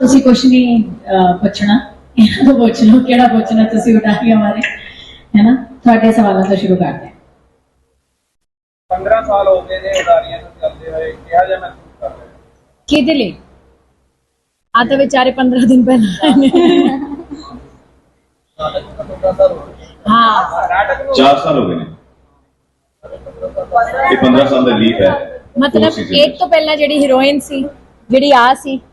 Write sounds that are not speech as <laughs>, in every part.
ਤੁਸੀਂ ਕੁਛ ਨਹੀਂ ਪੁੱਛਣਾ। ਇਹਨਾਂ ਤੋਂ ਪੁੱਛ ਲਓ ਕਿਹੜਾ ਪੁੱਛਣਾ ਤੁਸੀਂ ਉਠਾ ਕੇ ਹਮਾਰੇ ਹੈ ਨਾ ਤੁਹਾਡੇ ਸਵਾਲਾਂ ਤੋਂ ਸ਼ੁਰੂ ਕਰਦੇ ਹਾਂ। 15 ਸਾਲ ਹੋ ਗਏ ਨੇ ਉਡਾਰੀਆਂ ਨੂੰ ਚੱਲਦੇ ਹੋਏ ਕਿਹਾ ਜਾ ਮਹਿਸੂਸ ਕਰ ਰਹੇ ਹੋ? ਕਿਹਦੇ ਲਈ? ਆ ਤਾਂ ਵਿਚਾਰੇ 15 ਦਿਨ ਪਹਿਲਾਂ ਆਏ ਨੇ। ਨਾਟਕ ਨੂੰ 15 ਸਾਲ ਹੋ ਗਏ। ਹਾਂ। ਨਾਟਕ ਨੂੰ 4 ਸਾਲ ਹੋ ਗਏ ਨੇ। ਇਹ 15 ਸਾਲ ਦਾ ਲੀਪ ਹੈ। ਮਤਲਬ ਦੋ season ਇੱਕ ਤੋਂ ਪਹਿਲਾਂ ਜਿਹੜੀ ਹੀਰੋਇਨ ਸੀ ਜਿਹੜੀ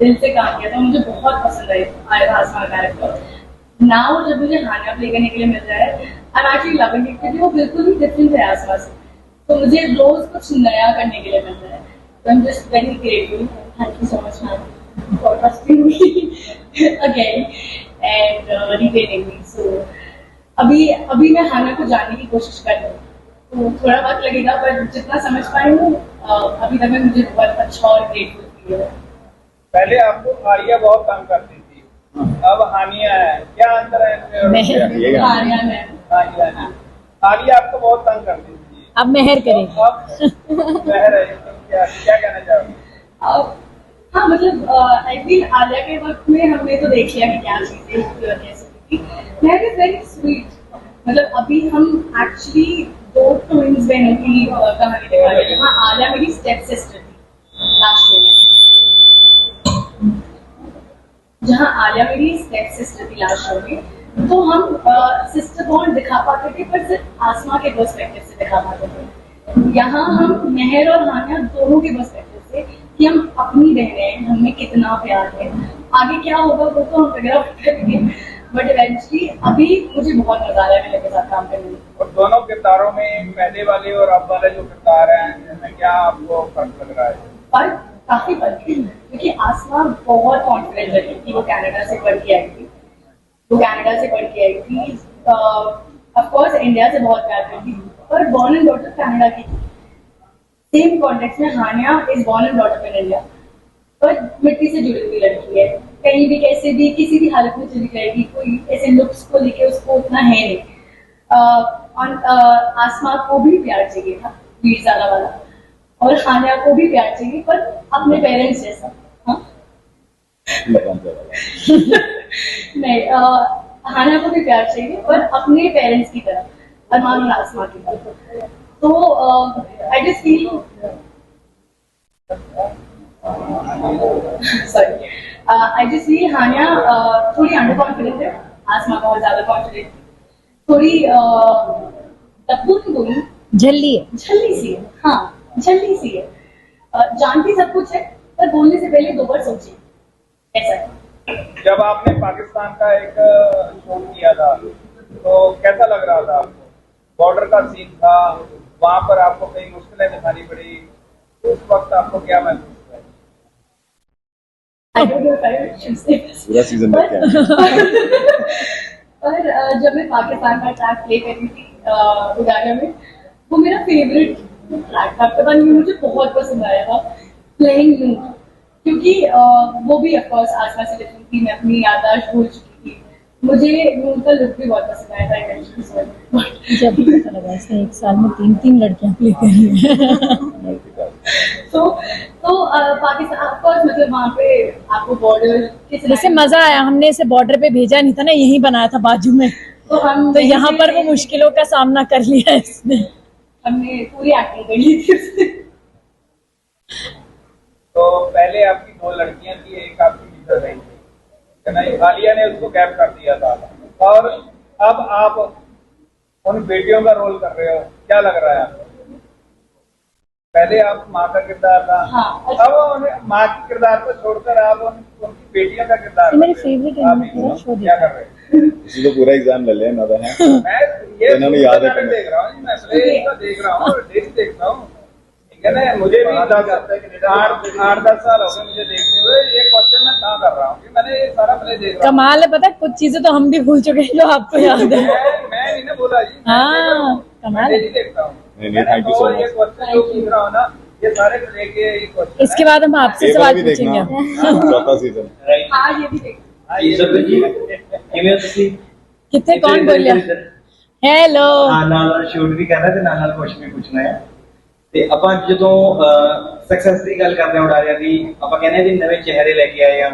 दिल से काम किया था मुझे बहुत पसंद आई आया था आसमा कैरेक्टर नाउ जब मुझे हानिया प्ले करने के लिए मिल रहा है I am actually loving it क्योंकि वो बिल्कुल ही डिफरेंट है आसमा से तो मुझे रोज कुछ नया करने के लिए मिल रहा है। तो I am just very grateful thank you so much ma'am trusting me <laughs> again and uh, retaining me. So अभी अभी मैं हाना को जानने की कोशिश कर रही हूँ। तो थोड़ा वक्त लगेगा पर जितना समझ पाई हूँ uh, अभी तक मैं मुझे बहुत अच्छा और ग्रेटफुल फील है। पहले आपको आलिया बहुत तंग करती थी। अब हानिया है। क्या अंतर है। आर्या मैम हानिया है। आलिया आपको बहुत तंग करती थी। अब मेहर करेगी। अब मेहर है। क्या क्या कहना चाहोगे? अब हाँ मतलब आई फील आलिया के वक्त में हमने तो देख लिया कि क्या चीज़ें होती और कैसे होती वेरी स्वीट मतलब अभी हम एक्चुअली दो ट्विंस बहनों की कहानी दिखा रहे हैं। हाँ आलिया मेरी स्टेप सिस्टर थी। लास्ट शो में जहाँ आलिया मेरी स्टेप सिस्टर थी लास्ट शो में तो हम सिस्टर बॉन्ड दिखा पाते थे पर सिर्फ़ आसमा के पर्सपेक्टिव से दिखा पाते थे। यहाँ हम मेहर और हानिया दोनों के पर्सपेक्टिव से कि हम अपनी बहनें हैं हमें कितना प्यार है। आगे क्या होगा वो तो हम फिगर आउट करेंगे बट इवेंचुअली अभी मुझे बहुत मज़ा आ रहा है मेरे के साथ काम करने में। और दोनों किरदारों में पहले वाले और अब वाले जो किरदार हैं इनमें क्या आपको फ़र्क लग रहा है? पर काफ़ी फ़र्क है। क्योंकि आसमा बहुत कॉन्फिडेंट रही थी वो कनाडा से पढ़ के आई थी। वो कनाडा से पढ़ के आई थी। ऑफकोर्स इंडिया से बहुत प्यार करती थी। पर बॉर्न एंड डॉटर कनाडा की थी। सेम कॉन्टेक्स्ट में Hania is born and daughter in India पर मिट्टी से जुड़ी हुई लड़की है। कहीं भी कैसे भी किसी भी हालत में चली जाएगी कोई ऐसे लुक्स को लेके उसको उतना है नहीं। अह, आसमा को भी प्यार चाहिए था वीर वीरजादा वाला। और हानिया को भी प्यार चाहिए पर अपने पेरेंट्स जैसा। नहीं अह, हानिया को भी प्यार चाहिए पर अपने पेरेंट्स की तरह अरमान और आसमा की तरह तो I just feel sorry I just feel Hania थोड़ी अंडर कॉन्फिडेंट है आसमा बहुत ज़्यादा कॉन्फिडेंट थोड़ी बोली। झल्ली है। झल्ली सी है हाँ झल्ली सी है। जानती सब कुछ है पर बोलने से पहले दो बार सोचिए। जब आपने पाकिस्तान का एक शो किया था तो कैसा लग रहा था आपको? बॉर्डर का सीन था वहाँ पर आपको कई मुश्किलें दिखानी पड़ी उस वक्त आपको क्या महसूस. पूरा सीज़न <laughs> पर, जब मैं पाकिस्तान का ट्रैक प्ले कर रही थी उड़ाना में वो मेरा फेवरेट ट्रैक था। पता नहीं मुझे बहुत पसंद आया था। प्लेइंग लू क्योंकि वो भी ऑफकोर्स आसपास से थी मैं अपनी यादाश्त भूल चुकी थी। मुझे नून का लुक भी बहुत पसंद आया था सॉरी जब पता लगा इसने एक साल में तीन तीन लड़कियाँ प्ले करी हैं। तो तो पाकिस्तान ऑफकोर्स मतलब वहाँ पे आपको बॉर्डर जैसे मज़ा आया हमने इसे बॉर्डर पे भेजा नहीं था ना यही बनाया था बाजू में। तो हम तो यहाँ पर वो मुश्किलों का सामना कर लिया इसने। हमने पूरी एक्टिंग कर ली थी तो पहले आपकी दो लड़कियाँ थी एक आपकी टीचर रही थी। आलिया ने उसको गैप कर दिया था। और अब आप उन बेटियों का रोल कर रहे हो। क्या लग रहा है आपको? पहले आप माँ का किरदार था। हाँ, अच्छा। अब उन्हें माँ के किरदार को छोड़कर आप उन, उनकी बेटियों का किरदार मेरी क्या कर रहे हो? इसी को पूरा एग्ज़ाम ले लिया ना था <laughs> मैं ये याद से देख रहा हूँ मैं देख रहा हूँ डेली देखता हूँ। कहते मुझे भी आठ दस साल हो गए मुझे देखते हुए ये क्वेश्चन मैं कहाँ कर रहा हूँ? मैंने ये सारा प्ले देखा कमाल है। पता कुछ चीज़ें तो हम भी भूल चुके हैं जो आपको याद है। मैं बोला जी हाँ कमाल देखता हूँ। ये सारे इसके बाद हम आपसे सवाल पूछेंगे। चौथा सीज़न हाँ ये भी हाँ, कितने कौन बोल रहे हेलो नाना शूट भी करना है नाना क्वेश्चन भी पूछना है। ਤੇ ਆਪਾਂ ਜਦੋਂ ਸਕਸੈਸ ਦੀ ਗੱਲ ਕਰਦੇ ਹਾਂ ਉਡਾਰਿਆਂ ਦੀ, ਆਪਾਂ ਕਹਿੰਦੇ ਹਾਂ ਵੀ ਨਵੇਂ ਚਿਹਰੇ ਲੈ ਕੇ ਆਏ ਆ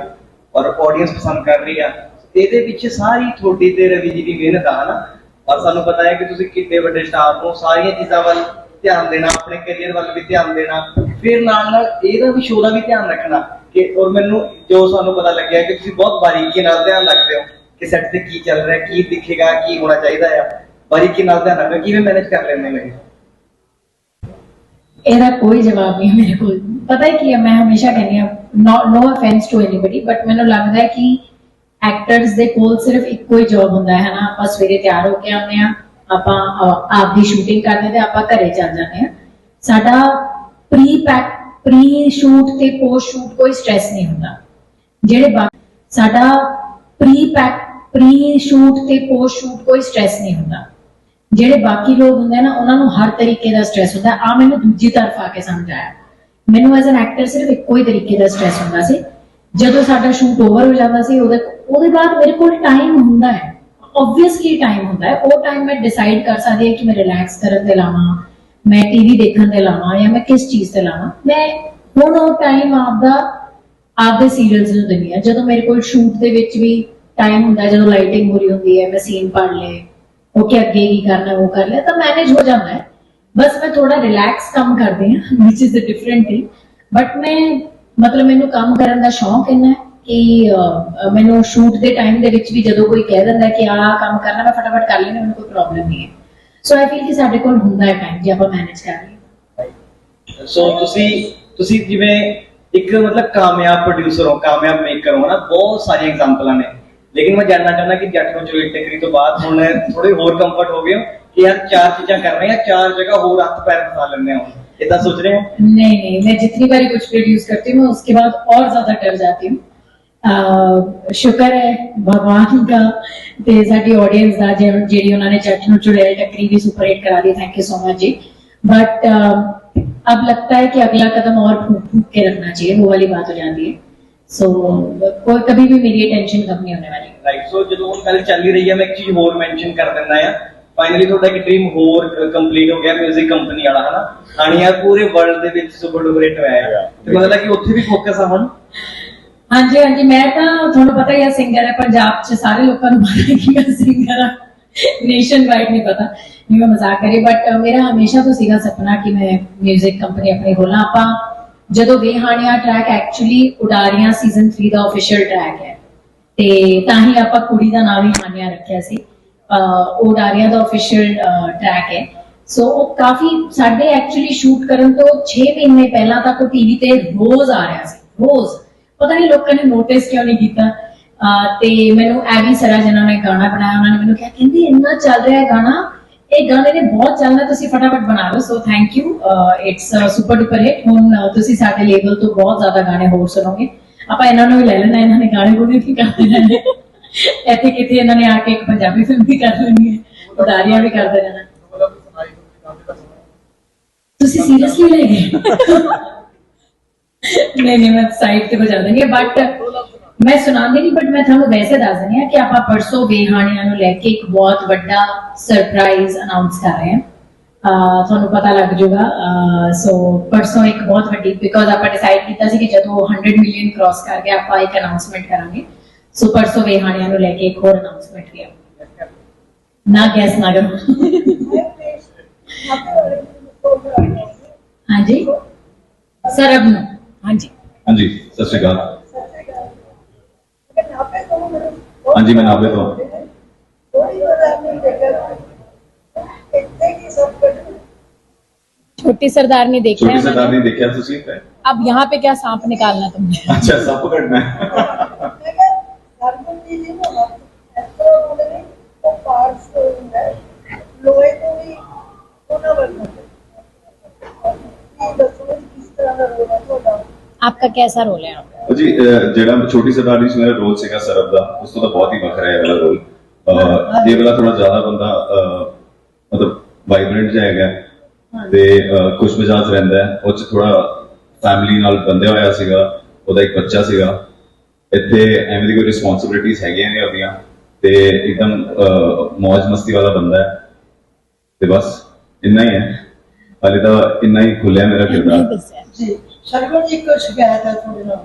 ਔਰ ਆਡੀਅנס ਪਸੰਦ ਕਰ ਰਹੀ ਆ, ਇਹਦੇ ਵਿੱਚ ਸਾਰੀ ਤੁਹਾਡੀ ਤੇ ਰਵੀ ਜੀ ਦੀ ਮਿਹਨਤ ਆ, ਹਨਾ? ਔਰ ਸਾਨੂੰ ਪਤਾ ਹੈ ਕਿ ਤੁਸੀਂ ਕਿੰਨੇ ਵੱਡੇ ਸਟਾਰ ਹੋ, ਸਾਰੀਆਂ ਚੀਜ਼ਾਂ ਵੱਲ ਧਿਆਨ ਦੇਣਾ, ਆਪਣੇ ਕੈਰੀਅਰ ਵੱਲ ਵੀ ਧਿਆਨ ਦੇਣਾ, ਫਿਰ ਨਾਲ ਨਾਲ ਇਹਦਾ ਵੀ ਸ਼ੋਅ ਦਾ ਵੀ ਧਿਆਨ ਰੱਖਣਾ ਕਿ, ਔਰ ਮੈਨੂੰ ਜੋ ਸਾਨੂੰ ਪਤਾ ਲੱਗਿਆ ਕਿ ਤੁਸੀਂ ਬਹੁਤ ਬਾਰੀਕੀ ਨਾਲ ਧਿਆਨ ਰੱਖਦੇ ਹੋ ਕਿ ਸੈੱਟ ਤੇ ਕੀ ਚੱਲ ਰਿਹਾ, ਕੀ ਦਿਖੇਗਾ, ਕੀ ਹੋਣਾ ਚਾਹੀਦਾ ਆ। ਬਾਰੀਕੀ ਨਾਲ ਧਿਆਨ ਰੱਖਣਾ, ਕਿਵੇਂ ਮੈਨੇਜ ਕਰ ਲੈਂਦੇ ਨੇ ਇਹਦਾ ਕੋਈ ਜਵਾਬ ਨਹੀਂ ਹੈ ਮੇਰੇ ਕੋਲ। ਪਤਾ ਹੈ ਕੀ ਮੈਂ ਹਮੇਸ਼ਾ ਕਹਿੰਦੀ ਹਾਂ no offence to anybody but ਮੈਨੂੰ ਲੱਗਦਾ ਹੈ ਕਿ ਐਕਟਰਸ ਦੇ ਕੋਲ ਸਿਰਫ ਇੱਕੋ ਹੀ ਜੌਬ ਹੁੰਦਾ ਹੈ ਨਾ। ਆਪਾਂ ਸਵੇਰੇ ਤਿਆਰ ਹੋ ਕੇ ਆਉਂਦੇ ਆ ਆਪਾਂ ਅਹ, ਆਪਦੀ ਸ਼ੂਟਿੰਗ ਕਰਦੇ ਤੇ ਆਪਾਂ ਘਰੇ ਚੱਲ ਜਾਂਦੇ ਆ ਸਾਡਾ ਪ੍ਰੀ ਪੈਕ ਪ੍ਰੀ ਸ਼ੂਟ ਤੇ ਪੋਸਟ ਸ਼ੂਟ ਕੋਈ ਸਟ੍ਰੈਸ ਨਹੀਂ ਹੁੰਦਾ। ਜਿਹੜੇ ਸਾਡਾ ਪ੍ਰੀ ਪੈਕ ਪ੍ਰੀ ਸ਼ੂਟ ਤੇ ਪੋਸਟ ਸ਼ੂਟ ਕੋਈ ਸਟ੍ਰੈਸ ਨਹੀਂ ਹੁੰਦਾ। ਜਿਹੜੇ ਬਾਕੀ ਲੋਕ ਹੁੰਦੇ ਆ ਨਾ, ਉਹਨਾਂ ਨੂੰ ਹਰ ਤਰੀਕੇ ਦਾ ਸਟ੍ਰੈਸ ਹੁੰਦਾ। ਆ ਮੈਨੂੰ ਦੂਜੀ ਤਰਫ ਆ ਕੇ ਸਮਝ ਆਇਆ। ਮੈਨੂੰ ਐਜ਼ ਐਨ ਐਕਟਰ ਸਿਰਫ ਇੱਕੋ ਹੀ ਤਰੀਕੇ ਦਾ ਸਟ੍ਰੈਸ ਹੁੰਦਾ ਸੀ। ਜਦੋਂ ਸਾਡਾ ਸ਼ੂਟ ਓਵਰ ਹੋ ਜਾਂਦਾ ਸੀ, ਉਹਦੇ ਉਹਦੇ ਬਾਅਦ ਮੇਰੇ ਕੋਲ ਟਾਈਮ ਹੁੰਦਾ ਹੈ। ਆਬਵੀਅਸਲੀ ਟਾਈਮ ਹੁੰਦਾ ਹੈ। ਉਹ ਟਾਈਮ ਮੈਂ ਡਿਸਾਈਡ ਕਰ ਸਕਦੀ ਹਾਂ ਕਿ ਮੈਂ ਰਿਲੈਕਸ ਕਰਨ ਤੇ ਲਾਵਾਂ, ਮੈਂ ਟੀਵੀ ਦੇਖਣ ਤੇ ਲਾਵਾਂ ਜਾਂ ਮੈਂ ਕਿਸ ਚੀਜ਼ ਤੇ ਲਾਵਾਂ। ਮੈਂ ਹੁਣ ਉਹ ਟਾਈਮ ਆਪਦਾ ਆਪਦੇ ਸੀਰੀਅਲਸ ਨੂੰ ਦਿੰਦੀ ਹਾਂ। ਜਦੋਂ ਮੇਰੇ ਕੋਲ ਸ਼ੂਟ ਦੇ ਵਿੱਚ ਵੀ ਟਾਈਮ ਹੁੰਦਾ, ਜਦੋਂ ਲਾਈਟਿੰਗ ਹੋ ਰਹੀ ਹੁੰਦੀ ਹੈ, ਮੈਂ ਸੀਨ ਪੜ ਲਏ ਓਕੇ ਅੱਗੇ ਕੀ ਕਰਨਾ ਉਹ ਕਰ ਲਿਆ, ਤਾਂ ਮੈਨੇਜ ਹੋ ਜਾਂਦਾ ਹੈ। ਬਸ ਮੈਂ ਥੋੜਾ ਰਿਲੈਕਸ ਕੰਮ ਕਰਦੀ ਹਾਂ which is a different thing but ਮੈਂ, ਮਤਲਬ ਮੈਨੂੰ ਕੰਮ ਕਰਨ ਦਾ ਸ਼ੌਂਕ ਇੰਨਾ ਹੈ ਕਿ ਮੈਨੂੰ ਸ਼ੂਟ ਦੇ ਟਾਈਮ ਦੇ ਵਿੱਚ ਵੀ ਜਦੋਂ ਕੋਈ ਕਹਿ ਦਿੰਦਾ ਕਿ ਆਹ ਕੰਮ ਕਰਨਾ, ਮੈਂ ਫਟਾਫਟ ਕਰ ਲੈਣਾ ਮੈਨੂੰ ਕੋਈ ਪ੍ਰੋਬਲਮ ਨਹੀਂ ਹੈ। ਸੋ ਆਈ ਫੀਲ ਕਿ ਸਾਡੇ ਕੋਲ ਹੁੰਦਾ ਹੈ ਟਾਈਮ ਜੇ ਆਪਾਂ ਮੈਨੇਜ ਕਰ ਲਈਏ। ਸੋ ਤੁਸੀਂ ਤੁਸੀਂ ਜਿਵੇਂ ਇੱਕ ਮਤਲਬ ਕਾਮਯਾਬ ਪ੍ਰੋਡਿਊਸਰ ਹੋ, ਕਾਮਯਾਬ ਮੇਕਰ ਹੋ ਨਾ ਬਹੁਤ ਸਾਰੀਆਂ ਐਗਜ਼ਾਮਪਲਾਂ ਨੇ। ਲੇਕਿਨ ਮੈਂ ਜਾਨਣਾ ਚਾਹੁੰਦਾ ਕਿ ਜੱਟ ਨੂੰ ਚੋਰੀ ਟੱਕਰੀ ਤੋਂ ਬਾਅਦ ਹੁਣ ਥੋੜੇ ਹੋਰ ਕੰਫਰਟ ਹੋ ਗਏ ਹੋ ਕਿ ਯਾਰ ਚਾਰ ਚੀਜ਼ਾਂ ਕਰ ਰਹੇ ਆ ਚਾਰ ਜਗ੍ਹਾ ਹੋਰ ਹੱਥ ਪੈਰ ਫਸਾ ਲੈਣੇ ਆ इतना सोच रहे हैं नहीं नहीं मैं जितनी बारी कुछ प्रोड्यूस करती हूँ उसके बाद और ज़्यादा डर जाती हूँ शुक्र है भगवान का ਤੇ ਸਾਡੀ ਆਡੀਅנס ਦਾ ਜਿਹੜੀ ਉਹਨਾਂ ਨੇ ਚੱਟ ਨੂੰ ਚੁੜੇਲ ਟੱਕਰੀ ਵੀ ਸੁਪਰ ਹਿੱਟ ਕਰਾ ਦੀ ਥੈਂਕ ਯੂ ਸੋ ਮਚ ਜੀ बट अब लगता है कि अगला कदम और फूक फूक के रखना चाहिए वो वाली बात हो जाती है ਸੋ ਕੋਈ ਕਦੀ ਵੀ ਮੇਰੀ ਟੈਨਸ਼ਨ ਖਤਮ ਨਹੀਂ ਹੋਣੇ ਵਾਲੀ। ਰਾਈਟ ਸੋ ਜਦੋਂ ਹੁਣ ਗੱਲ ਚੱਲ ਹੀ ਰਹੀ ਹੈ ਮੈਂ ਇੱਕ ਚੀਜ਼ ਹੋਰ ਮੈਂਸ਼ਨ ਕਰ ਦਿੰਦਾ ਆ ਫਾਈਨਲੀ ਤੁਹਾਡਾ ਇੱਕ ਡ੍ਰੀਮ ਹੋਰ ਕੰਪਲੀਟ ਹੋ ਗਿਆ 뮤직 ਕੰਪਨੀ ਵਾਲਾ ਹਨਾ? ਆਣੀਆ ਪੂਰੇ ਵਰਲਡ ਦੇ ਵਿੱਚ ਸੁਪਰ ਡੂਪਰ ਹਿੱਟ ਹੋਇਆ ਹੈ। ਤੇ ਮਤਲਬ ਕਿ ਉੱਥੇ ਵੀ ਫੋਕਸ ਆ ਹੁਣ। ਹਾਂਜੀ ਹਾਂਜੀ ਮੈਂ ਤਾਂ ਤੁਹਾਨੂੰ ਪਤਾ ਹੀ ਆ ਸਿੰਗਰ ਹੈ ਪੰਜਾਬ 'ਚ ਸਾਰੇ ਲੋਕਾਂ ਨੂੰ ਪਤਾ ਕਿ ਮੈਂ ਸਿੰਗਰ ਆ। ਨੇਸ਼ਨ ਵਾਈਡ ਨਹੀਂ ਪਤਾ ਨਹੀਂ ਮੈਂ ਮਜ਼ਾਕ ਕਰੀ ਬਟ ਮੇਰਾ ਹਮੇਸ਼ਾ ਤੋਂ ਸੀਗਾ ਸੁਪਨਾ ਕਿ ਮੈਂ 뮤직 ਕੰਪਨੀ ਆਪਣੀ ਖੋਲਾਂ ਆਪਾਂ ਜਦੋਂ ਵੇਹਾਣੀਆਂ ਟਰੈਕ ਐਕਚੁਅਲੀ ਉਡਾਰੀਆਂ ਸੀਜ਼ਨ 3 ਦਾ ਅਫੀਸ਼ੀਅਲ ਟਰੈਕ ਹੈ। ਤੇ ਤਾਂ ਹੀ ਆਪਾਂ ਕੁੜੀ ਦਾ ਨਾਮ ਹੀ ਹਾਨੀਆਂ ਰੱਖਿਆ ਸੀ। ਉਹ ਉਡਾਰੀਆਂ ਦਾ ਅਫੀਸ਼ੀਅਲ ਟਰੈਕ ਹੈ। ਸੋ ਉਹ ਕਾਫੀ ਸਾਡੇ ਐਕਚੁਅਲੀ ਸ਼ੂਟ ਕਰਨ ਤੋਂ 6 ਮਹੀਨੇ ਪਹਿਲਾਂ ਤੱਕ ਉਹ ਟੀਵੀ ਤੇ ਰੋਜ਼ ਆ ਰਿਹਾ ਸੀ। ਰੋਜ਼। ਪਤਾ ਨਹੀਂ ਲੋਕਾਂ ਨੇ ਨੋਟਿਸ ਕਿਉਂ ਨਹੀਂ ਕੀਤਾ। ਅਹ ਤੇ ਮੈਨੂੰ ਐਵੀ ਸਰਾ ਜਨਾਂ ਨੇ ਗਾਣਾ ਬਣਾਇਆ, ਉਹਨਾਂ ਨੇ ਮੈਨੂੰ ਕਿਹਾ, ਕਹਿੰਦੀ ਇੰਨਾ ਚੱਲ ਰਿਹਾ ਹੈ ਗਾਣਾ ਇਹ ਗਾਣੇ ਨੇ ਬਹੁਤ ਚੱਲਣਾ ਤੁਸੀਂ ਫਟਾਫਟ ਬਣਾ ਲਓ so thank you it's super duper hit ਹੁਣ ਅਹ, ਤੁਸੀਂ ਸਾਡੇ ਲੇਬਲ ਤੋਂ ਬਹੁਤ ਜ਼ਿਆਦਾ ਗਾਣੇ ਹੋਰ ਸੁਣੋਗੇ ਆਪਾਂ ਇਹਨਾਂ ਨੂੰ ਵੀ ਲੈ ਲੈਣਾ ਇਹਨਾਂ ਨੇ ਗਾਣੇ ਗੁਣੇ ਵੀ ਕਰ ਦੇਣੇ ਨੇ ਇੱਥੇ ਕਿਤੇ ਇਹਨਾਂ ਨੇ ਆ ਕੇ ਇੱਕ ਪੰਜਾਬੀ ਫਿਲਮ ਵੀ ਕਰ ਲੈਣੀ ਹੈ ਉਡਾਰੀਆਂ ਵੀ ਕਰਦੇ ਰਹਿਣਾ ਤੁਸੀਂ ਸੀਰੀਅਸਲੀ ਲੈ ਗਏ ਨਹੀਂ ਨਹੀਂ ਮੈਂ ਸਾਈਡ ਤੇ ਬਜਾ ਦੇਂਗੇ ਬਟ ਮੈਂ ਸੁਣਾਉਂਦੀ ਨਹੀਂ ਬਟ ਮੈਂ ਤੁਹਾਨੂੰ ਵੈਸੇ ਦੱਸ ਦਿੰਦੀ ਹਾਂ ਕਿ ਆਪਾਂ ਪਰਸੋਂ ਵੇਹਾਣਿਆਂ ਨੂੰ ਲੈ ਕੇ ਇੱਕ ਬਹੁਤ ਵੱਡਾ ਸਰਪ੍ਰਾਈਜ਼ ਅਨਾਉਂਸ ਕਰ ਰਹੇ ਹਾਂ। ਤੁਹਾਨੂੰ ਪਤਾ ਲੱਗ ਜਾਊਗਾ ਸੋ ਪਰਸੋਂ ਇੱਕ ਬਹੁਤ ਵੱਡੀ ਬਿਕੋਜ਼ ਆਪਾਂ ਡਿਸਾਈਡ ਕੀਤਾ ਸੀ ਕਿ ਜਦੋਂ 100 ਮਿਲੀਅਨ ਕ੍ਰਾਸ ਕਰ ਗਿਆ ਆਪਾਂ ਇੱਕ ਅਨਾਉਂਸਮੈਂਟ ਕਰਾਂਗੇ। ਸੋ ਪਰਸੋਂ ਵੇਹਾਣਿਆਂ ਨੂੰ ਲੈ ਕੇ ਇੱਕ ਹੋਰ ਅਨਾਉਂਸਮੈਂਟ ਲਿਆ ਨਾ ਗੈਸ ਨਾ ਕਰੋ। ਹਾਂਜੀ। ਸਰਬ ਹਾਂਜੀ ਹਾਂਜੀ ਸਤਿ ਸ਼੍ਰੀ ਅਕਾਲ। हाँ जी मैं नाभे तो हूँ। छोटी सरदारनी देख छोटी रहे हैं सरदार ने देखा तुसी अब यहाँ पे क्या सांप निकालना तुमने अच्छा सब पकड़ना है ਲੋਏ ਤੋਂ ਵੀ ਉਹਨਾਂ ਵੱਲ ਦੱਸੋ ਕਿਸ ਤਰ੍ਹਾਂ ਦਾ ਰੋਲ ਹੈ ਤੁਹਾਡਾ आपका कैसा रोल है यहाँ पे? ਜੀ ਜਿਹੜਾ ਛੋਟੀ ਸਰਦਾਰੀ ਚ ਮੇਰਾ ਰੋਲ ਸੀਗਾ ਸਰਬ ਦਾ। ਉਸ ਤੋਂ ਤਾਂ ਬਹੁਤ ਹੀ ਵੱਖਰਾ ਹੈ ਵਾਲਾ ਰੋਲ ਇਹ ਵਾਲਾ ਥੋੜਾ ਜ਼ਿਆਦਾ ਬੰਦਾ ਮਤਲਬ ਵਾਈਬ੍ਰੈਂਟ ਜਿਹਾ ਹੈਗਾ। ਤੇ ਖੁਸ਼ ਮਿਜਾਜ ਰਹਿੰਦਾ ਹੈ। ਉਹ ਚ ਥੋੜਾ ਫੈਮਿਲੀ ਨਾਲ ਬੰਦਿਆ ਹੋਇਆ ਸੀਗਾ। ਉਹਦਾ ਇੱਕ ਬੱਚਾ ਸੀਗਾ। ਇੱਥੇ ਐਵੇਂ ਦੀ ਕੋਈ ਰਿਸਪੌਂਸਿਬਿਲਿਟੀਆਂ ਹੈਗੀਆਂ ਨੇ ਉਹਦੀਆਂ। ਤੇ ਇੱਕਦਮ ਮौज ਮਸਤੀ ਵਾਲਾ ਬੰਦਾ ਹੈ। ਤੇ ਬਸ ਇੰਨਾ ਹੀ ਹੈ। ਹਾਲੇ ਤਾਂ ਇੰਨਾ ਹੀ ਖੁੱਲਿਆ ਮੇਰਾ ਕਿਰਦਾਰ। ਜੀ। ਜੀ ਇੱਕ ਸ਼ਿਕਾਇਤ ਹੈ ਤੁਹਾਡੇ ਨਾਲ।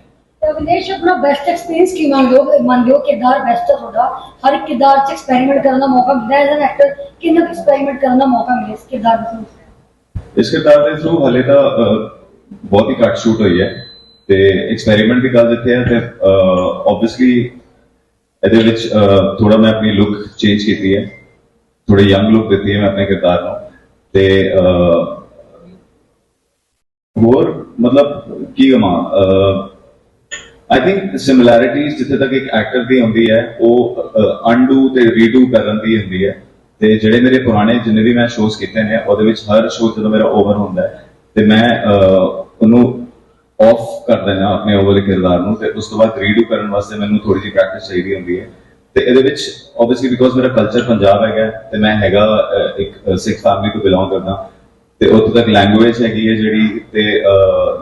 ਰਹੀ ਆਪਣਾ ਬੈਸਟ ਐਕਸਪੀਰੀਅੰਸ ਕੀ ਮੰਨਦੇ ਹੋ? ਮੰਨਦੇ ਹੋ ਕਿਰਦਾਰ ਬੈਸਟ ਹੈ ਤੁਹਾਡਾ? ਹਰ ਇੱਕ ਕਿਰਦਾਰ 'ਚ ਐਕਸਪੈਰੀਮੈਂਟ ਕਰਨ ਦਾ ਮੌਕਾ ਮਿਲਦਾ ਹੈ? ਐਜ਼ ਐਨ ਐਕਟਰ ਕਿੰਨਾ ਐਕਸਪੈਰੀਮੈਂਟ ਕਰਨ ਦਾ ਮੌਕਾ ਮਿਲਿਆ ਇਸ ਕਿਰਦਾਰ ਵਿੱਚ ਇਸ ਕਿਤਾਬ ਦੇ ਥਰੂ ਹਲੇ ਤਾਂ ਬਹੁਤ ਹੀ ਘੱਟ ਸ਼ੂਟ ਹੋਈ ਹੈ ਤੇ ਐਕਸਪੈਰੀਮੈਂਟ ਦੀ ਗੱਲ ਜਿੱਥੇ ਹੈ ਤੇ ਆਬਵੀਅਸਲੀ ਇਹਦੇ ਵਿੱਚ ਥੋੜਾ ਮੈਂ ਆਪਣੀ ਲੁੱਕ ਚੇਂਜ ਕੀਤੀ ਹੈ। ਥੋੜੀ ਯੰਗ ਲੁੱਕ ਦਿੱਤੀ ਹੈ ਮੈਂ ਆਪਣੇ ਕਿਰਦਾਰ ਨੂੰ ਤੇ ਹੋਰ ਮਤਲਬ ਕੀ ਕਮਾਂ ਆਈ ਥਿੰਕ ਸਿਮਿਲੈਰਿਟੀਜ਼ ਜਿੱਥੇ ਤੱਕ ਇੱਕ ਐਕਟਰ ਦੀ ਹੁੰਦੀ ਹੈ, ਉਹ ਅਨਡੂ ਤੇ ਰੀਡੂ ਕਰਨ ਦੀ ਹੁੰਦੀ ਹੈ। ਤੇ ਜਿਹੜੇ ਮੇਰੇ ਪੁਰਾਣੇ ਜਿੰਨੇ ਵੀ ਮੈਂ ਸ਼ੋਜ਼ ਕੀਤੇ ਨੇ, ਉਹਦੇ ਵਿੱਚ ਹਰ ਸ਼ੋਅ ਜਦੋਂ ਮੇਰਾ ਓਵਰ ਹੁੰਦਾ ਹੈ, ਤੇ ਮੈਂ ਉਹਨੂੰ ਆਫ ਕਰ ਦਿੰਦਾ ਆਪਣੇ ਓਵਰ ਦੇ ਕਿਰਦਾਰ ਨੂੰ, ਤੇ ਉਸ ਤੋਂ ਬਾਅਦ ਰੀਡੂ ਕਰਨ ਵਾਸਤੇ ਮੈਨੂੰ ਥੋੜੀ ਜਿਹੀ ਪ੍ਰੈਕਟਿਸ ਚਾਹੀਦੀ ਹੁੰਦੀ ਹੈ। ਤੇ ਇਹਦੇ ਵਿੱਚ ਆਬਵੀਅਸਲੀ ਬਿਕੋਜ਼ ਮੇਰਾ ਕਲਚਰ ਪੰਜਾਬ ਹੈਗਾ ਤੇ ਮੈਂ ਹੈਗਾ ਇੱਕ ਸਿੱਖ ਫੈਮਿਲੀ ਤੋਂ ਬਿਲੋਂਗ ਕਰਦਾ ਤੇ ਉੱਥੋਂ ਤੱਕ ਲੈਂਗੁਏਜ ਹੈਗੀ ਹੈ ਜਿਹੜੀ ਤੇ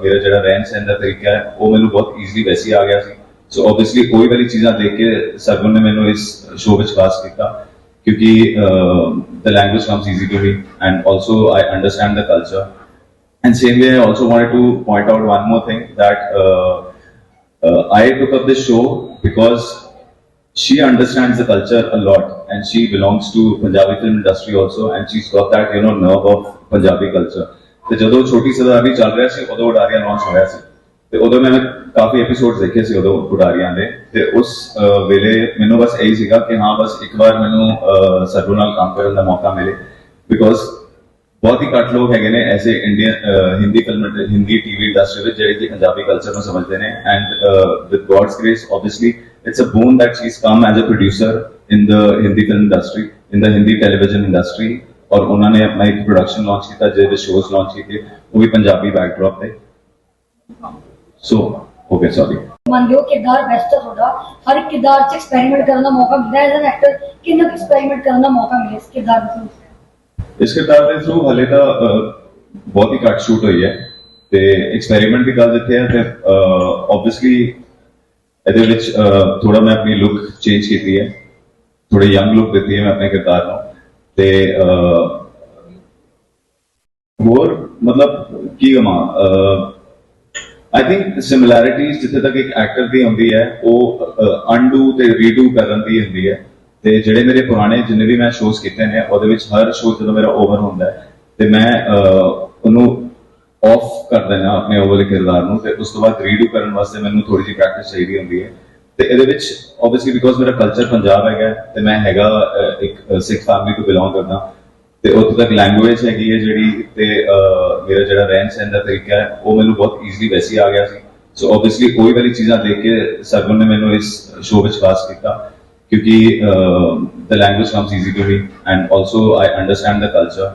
ਮੇਰਾ ਜਿਹੜਾ ਰਹਿਣ ਸਹਿਣ ਦਾ ਤਰੀਕਾ ਹੈ ਉਹ ਮੈਨੂੰ ਬਹੁਤ ਈਜ਼ੀਲੀ ਵੈਸੇ ਆ ਗਿਆ ਸੀ। ਸੋ ਆਬਵੀਅਸਲੀ ਕੋਈ ਵਾਲੀ ਚੀਜ਼ਾਂ ਦੇਖ ਕੇ ਸਰਵਨ ਨੇ ਮੈਨੂੰ ਇਸ ਸ਼ੋਅ ਵਿੱਚ ਕਾਸਟ ਕੀਤਾ ਕਿਉਂਕਿ the language comes easy to me and also I understand the culture And same way, I also wanted to point out one more thing that uh, uh, I took up this show because she understands the culture a lot and she belongs to Punjabi film industry also and she's got that you know nerve of Punjabi culture. ਤੇ ਜਦੋਂ ਛੋਟੀ ਸਰਦਾਰੀ ਚੱਲ ਰਿਹਾ ਸੀ ਉਦੋਂ ਉਡਾਰੀਆਂ launch ਹੋਇਆ ਸੀ। ਤੇ ਉਦੋਂ ਮੈਂ ਕਾਫੀ ਐਪੀਸੋਡਸ ਦੇਖੇ ਸੀ ਉਦੋਂ ਉਡਾਰੀਆਂ ਦੇ। ਤੇ ਉਸ ਵੇਲੇ ਮੈਨੂੰ ਬਸ ਇਹੀ ਸੀਗਾ ਕਿ ਹਾਂ ਬਸ ਇੱਕ ਵਾਰ ਮੈਨੂੰ ਅਹ, ਨਾਲ ਕੰਮ ਕਰਨ ਦਾ ਮੌਕਾ ਮਿਲੇ। ਬਿਕੋਜ਼ ਬਹੁਤ ਹੀ ਘੱਟ ਲੋਕ ਹੈਗੇ ਨੇ ਐਸੇ Indian Hindi film Hindi TV industry ਵਿੱਚ ਜਿਹੜੇ ਕਿ ਪੰਜਾਬੀ ਕਲਚਰ ਨੂੰ ਸਮਝਦੇ ਨੇ। And with God's grace obviously it's a boon that she is come as a producer in the Hindi film industry in the Hindi television industry ਔਰ ਉਹਨਾਂ ਨੇ ਆਪਣਾ ਇੱਕ ਪ੍ਰੋਡਕਸ਼ਨ ਲਾਂਚ ਕੀਤਾ ਜਿਹਦੇ ਸ਼ੋਜ਼ ਲਾਂਚ ਕੀਤੇ ਉਹ ਵੀ ਪੰਜਾਬੀ ਬੈਕਡ੍ਰੌਪ ਤੇ ਸੋ ਓਕੇ ਸੌਰੀ ਮੰਨਦੇ ਹੋ ਕਿਰਦਾਰ ਬੈਸਟ ਹੈ ਤੁਹਾਡਾ ਹਰ ਇੱਕ ਕਿਰਦਾਰ 'ਚ ਐਕਸਪੈਰੀਮੈਂਟ ਕਰਨ ਦਾ ਮੌਕਾ ਮਿਲਦਾ ਹੈ ਐਜ਼ ਐਨ ਐਕਟਰ ਕਿੰਨਾ ਐਕਸਪੈਰੀਮੈਂਟ ਕਰਨ ਦਾ ਮੌਕਾ ਮਿਲਿਆ ਇਸ ਕਿਰਦਾਰ ਵਿੱਚ ਇਸ ਕਿਤਾਬ ਦੇ ਥਰੂ ਹਲੇ ਤਾਂ ਅਹ, ਬਹੁਤ ਹੀ ਘੱਟ ਸ਼ੂਟ ਹੋਈ ਹੈ ਤੇ ਐਕਸਪੈਰੀਮੈਂਟ ਦੀ ਗੱਲ ਜਿੱਥੇ ਹੈ ਤੇ ਆਬਵੀਅਸਲੀ ਇਹਦੇ ਵਿੱਚ ਥੋੜਾ ਮੈਂ ਆਪਣੀ ਲੁੱਕ ਚੇਂਜ ਕੀਤੀ ਹੈ। ਥੋੜੀ ਯੰਗ ਲੁੱਕ ਦਿੱਤੀ ਹੈ ਮੈਂ ਆਪਣੇ ਕਿਰਦਾਰ ਨੂੰ। ਤੇ ਹੋਰ, ਮਤਲਬ ਕੀ ਕਮਾਂ ਆਈ ਥਿੰਕ ਸਿਮਿਲੈਰਿਟੀਜ਼ ਜਿੱਥੇ ਤੱਕ ਇੱਕ ਐਕਟਰ ਦੀ ਹੁੰਦੀ ਹੈ, ਉਹ ਅਨਡੂ ਤੇ ਰੀਡੂ ਕਰਨ ਦੀ ਹੁੰਦੀ ਹੈ। ਤੇ ਜਿਹੜੇ ਮੇਰੇ ਪੁਰਾਣੇ ਜਿੰਨੇ ਵੀ ਮੈਂ ਸ਼ੋਜ਼ ਕੀਤੇ ਨੇ, ਉਹਦੇ ਵਿੱਚ ਹਰ ਸ਼ੋਅ ਜਦੋਂ ਮੇਰਾ ਓਵਰ ਹੁੰਦਾ ਹੈ, ਤੇ ਮੈਂ ਉਹਨੂੰ ਆਫ ਕਰ ਦੇਣਾ ਆਪਣੇ ਓਵਰ ਦੇ ਕਿਰਦਾਰ ਨੂੰ ਤੇ ਉਸ ਤੋਂ ਬਾਅਦ ਰੀਡੂ ਕਰਨ ਵਾਸਤੇ ਮੈਨੂੰ ਥੋੜੀ ਜਿਹੀ ਪ੍ਰੈਕਟਿਸ ਚਾਹੀਦੀ ਹੁੰਦੀ ਹੈ। ਤੇ ਇਹਦੇ ਵਿੱਚ ਆਬਵੀਅਸਲੀ ਬਿਕੋਜ਼ ਮੇਰਾ ਕਲਚਰ ਪੰਜਾਬ ਹੈਗਾ ਤੇ ਮੈਂ ਹੈਗਾ ਇੱਕ ਸਿੱਖ ਫੈਮਿਲੀ ਤੋਂ ਬਿਲੋਂਗ ਕਰਦਾ। ਤੇ ਉੱਥੇ ਤੱਕ ਲੈਂਗੁਏਜ ਹੈਗੀ ਹੈ ਜਿਹੜੀ ਤੇ ਮੇਰਾ ਜਿਹੜਾ ਰਹਿਣ ਸਹਿਣ ਦਾ ਤਰੀਕਾ ਹੈ, ਉਹ ਮੈਨੂੰ ਬਹੁਤ ਈਜ਼ੀਲੀ ਵੈਸੇ ਆ ਗਿਆ ਸੀ। ਸੋ ਆਬਵੀਅਸਲੀ ਕੋਈ ਵਾਲੀ ਚੀਜ਼ਾਂ ਦੇਖ ਕੇ ਸਰਵਨ ਨੇ ਮੈਨੂੰ ਇਸ ਸ਼ੋਅ ਵਿੱਚ ਖਾਸ ਕੀਤਾ ਕਿਉਂਕਿ the language comes easy to me and also I understand the culture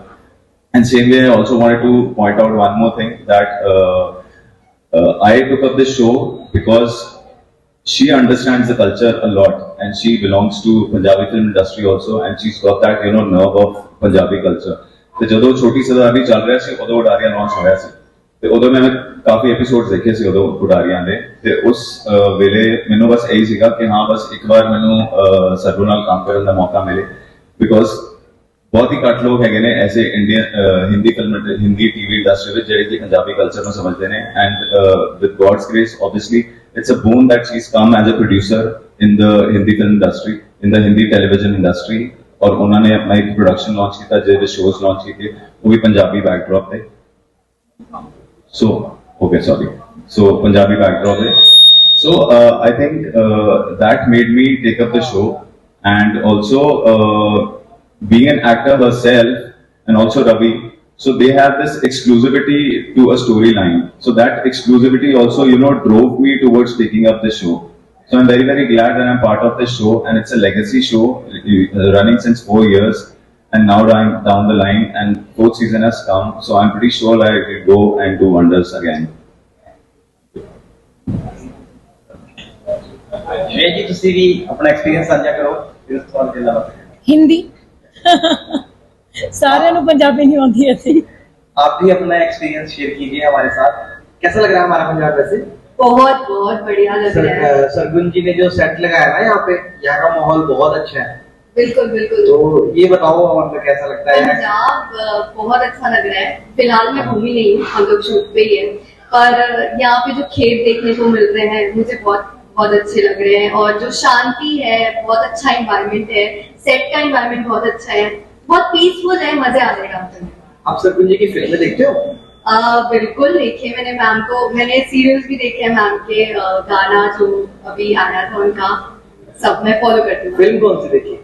And same way, I also wanted to point out one more thing that uh, uh, I took up this show because she understands the culture a lot and she belongs to Punjabi film industry also and she's got that you know nerve of Punjabi culture. ਤੇ ਜਦੋਂ ਛੋਟੀ ਸਰਦਾਰੀ ਚੱਲ ਰਿਹਾ ਸੀ ਉਦੋਂ ਉਡਾਰੀਆਂ launch ਹੋਇਆ ਸੀ ਤੇ ਉਦੋਂ ਮੈਂ ਕਾਫੀ ਐਪੀਸੋਡਸ ਦੇਖੇ ਸੀ ਉਦੋਂ ਉਡਾਰੀਆਂ ਦੇ ਤੇ ਉਸ ਅਹ, ਵੇਲੇ ਮੈਨੂੰ ਬਸ ਇਹੀ ਸੀਗਾ ਕਿ ਹਾਂ ਬਸ ਇੱਕ ਵਾਰ ਮੈਨੂੰ ਅਹ, ਸਰਵੂ ਨਾਲ ਕੰਮ ਕਰਨ ਦਾ ਮੌਕਾ ਮਿਲੇ ਬਿਕੋਜ਼ बहुत ही घट लोग है ऐसे Indian Hindi film, Hindi TV industry में जो पंजाबी कल्चर में समझते हैं। And with God's grace obviously it's a boon that she is come as a producer in the Hindi film industry in the Hindi television industry और उन्होंने अपना एक production launch किया जो जो शोज़ लॉन्च किए थे वो भी पंजाबी बैकड्रॉप थे so okay sorry so Punjabi backdrop है so I think that made me take up the show and also being an actor herself, and also Ravi. So they have this exclusivity to a storyline. So that exclusivity also, you know, drove me towards taking up the show. So I'm very very glad that I'm part of this show, and it's a legacy show uh, running since four years. And now down, down the line, and fourth season has come, so I'm pretty sure I will go and do wonders again. Shreya ਜੀ ਤੁਸੀਂ ਵੀ ਆਪਣਾ experience ਸਾਂਝਾ ਕਰੋ ਇਸ ਸਵਾਲ ਦੇ ਇਲਾਵਾ ਹਿੰਦੀ सारे नु पंजाबी नहीं आती तो। ऐसी आप भी अपना एक्सपीरियंस शेयर कीजिए हमारे साथ। कैसा लग रहा है हमारा पंजाब वैसे? बहुत बहुत बढ़िया लग रहा है। सरगुन जी ने जो सेट लगाया ना यहाँ पे यहाँ का माहौल बहुत अच्छा है। बिल्कुल बिल्कुल। तो ये बताओ मतलब कैसा लगता है? पंजाब बहुत अच्छा लग रहा है। फ़िलहाल मैं घूमी नहीं हम लोग शूट पे ही है। पर यहाँ पे जो खेत देखने को मिल रहे हैं मुझे बहुत बहुत अच्छे लग रहे हैं और जो शांति है बहुत अच्छा इन्वायरमेंट है सेट का इन्वायरमेंट बहुत अच्छा है। बहुत पीसफुल है मज़े आ जाएगा आपको आप सरगुन जी की फ़िल्में देखते हो? अ, बिल्कुल देखे मैंने मैम को। मैंने सीरियल्स भी देखे हैं मैम के गाना जो अभी आया था उनका सब मैं फॉलो करती हूँ। फ़िल्म कौन सी देखी?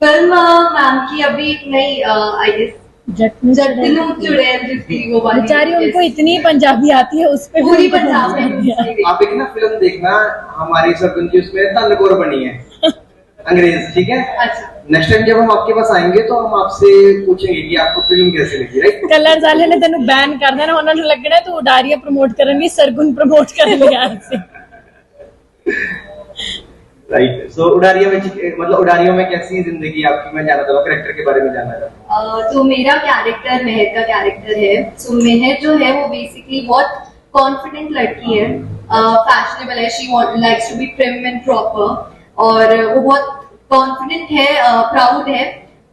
फ़िल्म मैम की अभी नहीं आई गेस जटनू जट्टनू चुड़ैल जिसकी वो वाली बेचारी उनको इतनी पंजाबी आती है उस पे पूरी पंजाब में आप एक ना फिल्म देखना हमारी सरगुन जी उसमें तनगोर बनी है अंग्रेज ठीक है अच्छा नेक्स्ट टाइम जब हम आपके पास आएंगे तो हम आपसे पूछेंगे कि आपको फिल्म कैसी लगी राइट ਕਲਰ ਵਾਲੇ ਨੇ ਤੈਨੂੰ ਬੈਨ ਕਰ ਦੇਣਾ ਉਹਨਾਂ ਨੂੰ ਲੱਗਣਾ ਤੂੰ ਉਡਾਰੀਆ ਪ੍ਰਮੋਟ ਕਰਨ ਲਈ ਸਰਗੁਣ ਪ੍ਰਮੋਟ ਕਰਨ ਲਈ ਆਇਆ ਸੀ राइट सो उडारिया में मतलब उडारियों में कैसी ज़िंदगी आपकी? मैं जानना करेक्टर के बारे में जानना तो मेरा कैरेक्टर मेहर का कैरेक्टर है। सो मेहर जो है, वो बेसिकली बहुत कॉन्फिडेंट लड़की है। फैशनेबल है। She likes to be and proper और वो बहुत कॉन्फिडेंट है प्राउड है।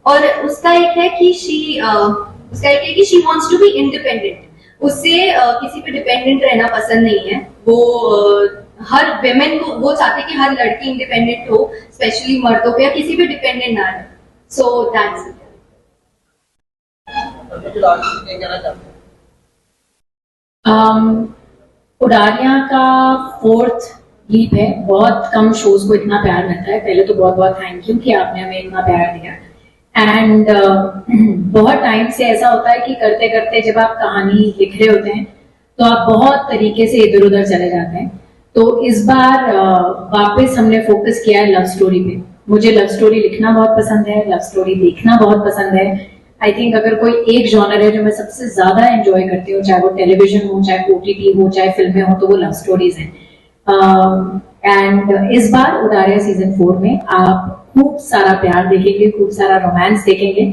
और उसका एक है कि शी उसका एक है कि she wants to be independent उससे किसी पे डिपेंडेंट रहना पसंद नहीं है। वो हर वेमेन को, वो चाहते कि हर लड़की इंडिपेंडेंट हो स्पेशली मर्दों पे, या किसी पे डिपेंडेंट ना रहे। सो दैट्स इट उडारिया का फोर्थ लीप है, बहुत कम शोज़ को इतना प्यार मिलता है। पहले तो बहुत बहुत थैंक यू कि आपने हमें इतना प्यार दिया। एंड <clears throat> बहुत टाइम से ऐसा होता है कि करते करते जब आप कहानी लिख रहे होते हैं तो आप बहुत तरीके से इधर उधर चले जाते हैं। तो इस बार uh, वापस हमने फोकस किया है लव स्टोरी पे। मुझे लव स्टोरी लिखना बहुत पसंद है लव स्टोरी देखना बहुत पसंद है। आई थिंक अगर कोई एक जॉनर है जो मैं सबसे ज़्यादा एंजॉय करती हूँ चाहे वो टेलीविज़न हो चाहे ओटीटी हो चाहे फ़िल्में हो तो वो लव स्टोरीज हैं। एंड इस बार उडारिया सीज़न फोर में आप खूब सारा प्यार देखेंगे, खूब सारा रोमांस देखेंगे,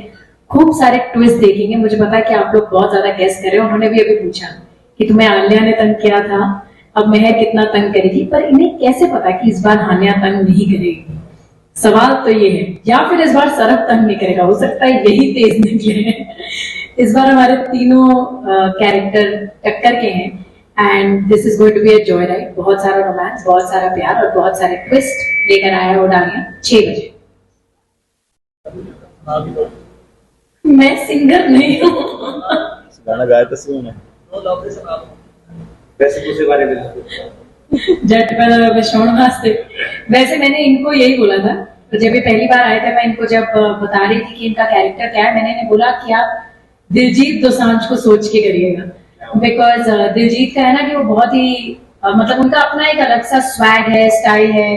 खूब सारे ट्विस्ट देखेंगे। मुझे पता है कि आप लोग बहुत ज़्यादा गेस करें उन्होंने भी अभी पूछा कि तुम्हें आलिया ने तंग किया था, अब मेहर कितना तंग करेगी पर इन्हें कैसे पता कि इस बार हानिया तंग नहीं करेगी? सवाल तो ये है, या फिर इस बार सरफ तंग नहीं करेगा? हो सकता है यही तेज निकले इस बार हमारे तीनों कैरेक्टर टक्कर के हैं। And this is going to be a joy ride बहुत सारा रोमांस बहुत सारा प्यार और बहुत सारे ट्विस्ट लेकर आया है उडानिया छह बजे। मैं सिंगर नहीं हूँ। गाना गाया तो सुन वैसे दूसरे बारे में जट पैदा विश्वाण वास्ते। वैसे मैंने इनको यही बोला था तो जब ये पहली बार आए थे मैं इनको जब बता रही थी कि इनका कैरेक्टर क्या है मैंने इन्हें बोला कि आप दिलजीत दोसांझ को सोच के करिएगा। बिकॉज़ दिलजीत का है ना कि वो बहुत ही अ, मतलब उनका अपना एक अलग सा स्वैग है स्टाइल है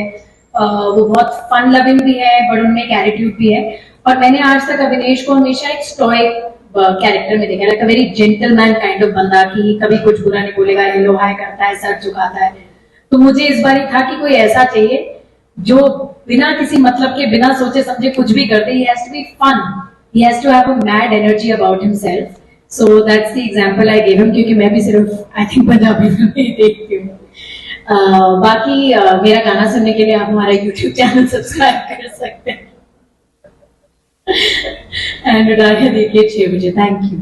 अ, वो बहुत फन लविंग भी है बट उनमें एक एटीट्यूड भी है। और मैंने आज तक अविनेश को हमेशा एक स्टोइक कैरेक्टर में देखा like very gentleman kind of बंदा कि कभी कुछ बुरा नहीं बोलेगा हेलो हाय करता है सर झुकाता है। तो मुझे इस बार था कि कोई ऐसा चाहिए जो बिना किसी मतलब के बिना सोचे समझे कुछ भी कर दे। He has to be fun he has to have a mad energy about himself so that's the example I gave him क्योंकि मैं भी सिर्फ़ आई थिंक पंजाबी <laughs> फ़िल्में देखती हूँ। बाकी मेरा गाना सुनने के लिए आप हमारा यूट्यूब चैनल सब्सक्राइब कर सकते हैं। <laughs> एंड देखिए छः बजे। Thank you